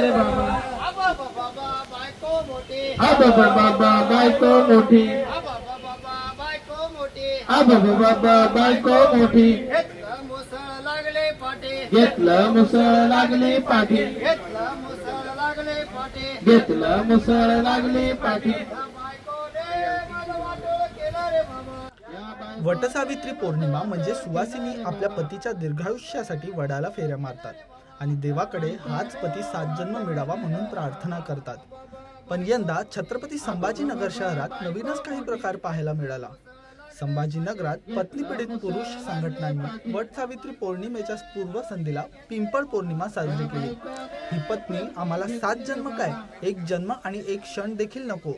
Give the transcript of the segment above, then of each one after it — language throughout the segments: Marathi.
रे बाबा बाबा बाबा बायको मोठी बाबा बाबा बायको मोठी घेतलं मुसळ लागले पाठी घेतलं मुसळ लागले पाठी वटसावित्री पौर्णिमा म्हणजे सुवासिनी आपल्या पतीच्या दीर्घायुष्यासाठी वडाला फेऱ्या मारतात. आणि देवाकडे हाच पती सात जन्म मिळावा म्हणून प्रार्थना करतात. पण यंदा छत्रपती संभाजीनगर शहरात नवीनच काही प्रकार पाहायला मिळाला. संभाजीनगरात पत्नी पीडित पुरुष संघटनांनी वट सावित्री पौर्णिमेच्या पूर्व संधीला पिंपळ पौर्णिमा साजरी केली. ही पत्नी आम्हाला सात जन्म काय एक जन्म आणि एक क्षण देखील नको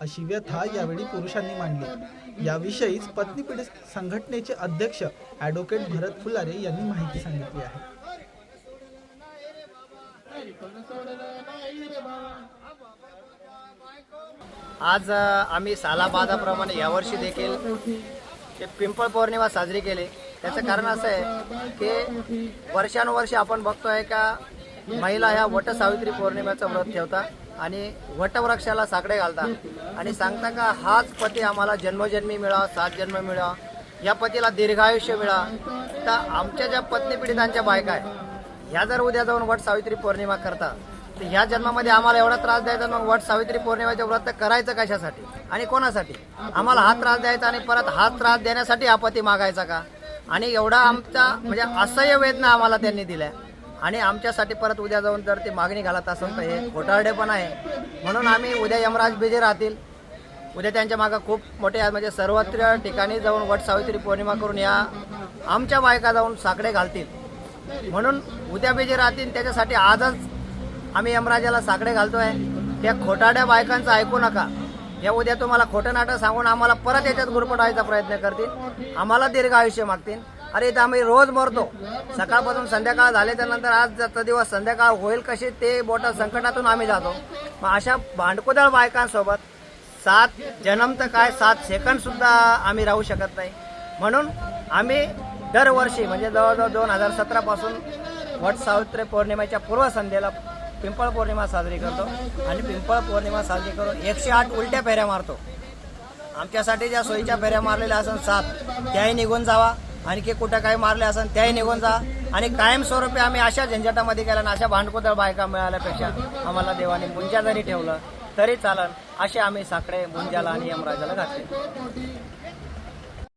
अशी व्यथा यावेळी पुरुषांनी मांडली. याविषयीच पत्नी पीडित संघटनेचे अध्यक्ष ॲडव्होकेट भरत फुलारे यांनी माहिती सांगितली आहे. आज आम्ही सालाबादाप्रमाणे यावर्षी देखील पिंपळ पौर्णिमा साजरी केली त्याचं कारण असं आहे की वर्षानुवर्षे आपण बघतोय का महिला ह्या वट सावित्री पौर्णिमेचं व्रत ठेवतात आणि वटवृक्षाला साकडे घालतात. आणि सांगता का हाच पती आम्हाला जन्मजन्मी मिळावा सात जन्म मिळावा या पतीला दीर्घायुष्य मिळावा. तर आमच्या ज्या पत्नी पीडितांच्या बायका आहे ह्या जर उद्या जाऊन वट सावित्री पौर्णिमा करता तर ह्या जन्मामध्ये आम्हाला एवढा त्रास द्यायचा मग वट सावित्री पौर्णिमेचे व्रत करायचं कशासाठी? आणि कोणासाठी? आम्हाला हा त्रास द्यायचा आणि परत हा त्रास देण्यासाठी आपत्ती मागायचा का? आणि एवढा आमचा म्हणजे असह्य वेदना आम्हाला त्यांनी दिल्या. आणि आमच्यासाठी परत उद्या जाऊन जर ती मागणी घालत असेल तर हे घोटाळडे पण आहे. म्हणून आम्ही उद्या यमराज बिजे राहतील. उद्या त्यांच्या मागं खूप मोठे आहेत म्हणजे सर्वत्र ठिकाणी जाऊन वट सावित्री पौर्णिमा करून या आमच्या बायका जाऊन साकडे घालतील. म्हणून उद्या बेजे राहतील त्याच्यासाठी आजच आम्ही यमराजाला साकडे घालतोय. त्या खोटाड्या बायकांचं ऐकू नका. या उद्या तुम्हाला खोटं नाटक सांगून आम्हाला परत याच्यात गुरपटायचा प्रयत्न करतील. आम्हाला दीर्घ आयुष्य मागतील. अरे इथं आम्ही रोज मरतो. सकाळपासून संध्याकाळ झाले त्यानंतर आज दिवस संध्याकाळ होईल कशी ते मोठ्या संकटातून आम्ही जातो. मग अशा भांडकुदळ बायकांसोबत सात जन्म तर काय सात सेकंद सुद्धा आम्ही राहू शकत नाही. म्हणून आम्ही दरवर्षी म्हणजे जवळजवळ दोन हजार सतरा पासून वट सावित्री पौर्णिमेच्या पूर्वसंध्येला पिंपळ पौर्णिमा साजरी करतो आणि पिंपळ पौर्णिमा साजरी करून एकशे आठ उलट्या फेऱ्या मारतो. आमच्यासाठी ज्या सोयीच्या फेऱ्या मारलेल्या असन सात त्याही निघून जावा. आणखी कुठं काही मारले असन त्याही निघून जा. आणि कायमस्वरूपी आम्ही अशा झंझटामध्ये गेल्या आणि अशा भांडकुदळ बायका मिळाल्यापेक्षा आम्हाला देवाने मुंजा जरी ठेवलं तरी चालन असे आम्ही साकडे मुंजाला आणि यमराजाला घातले.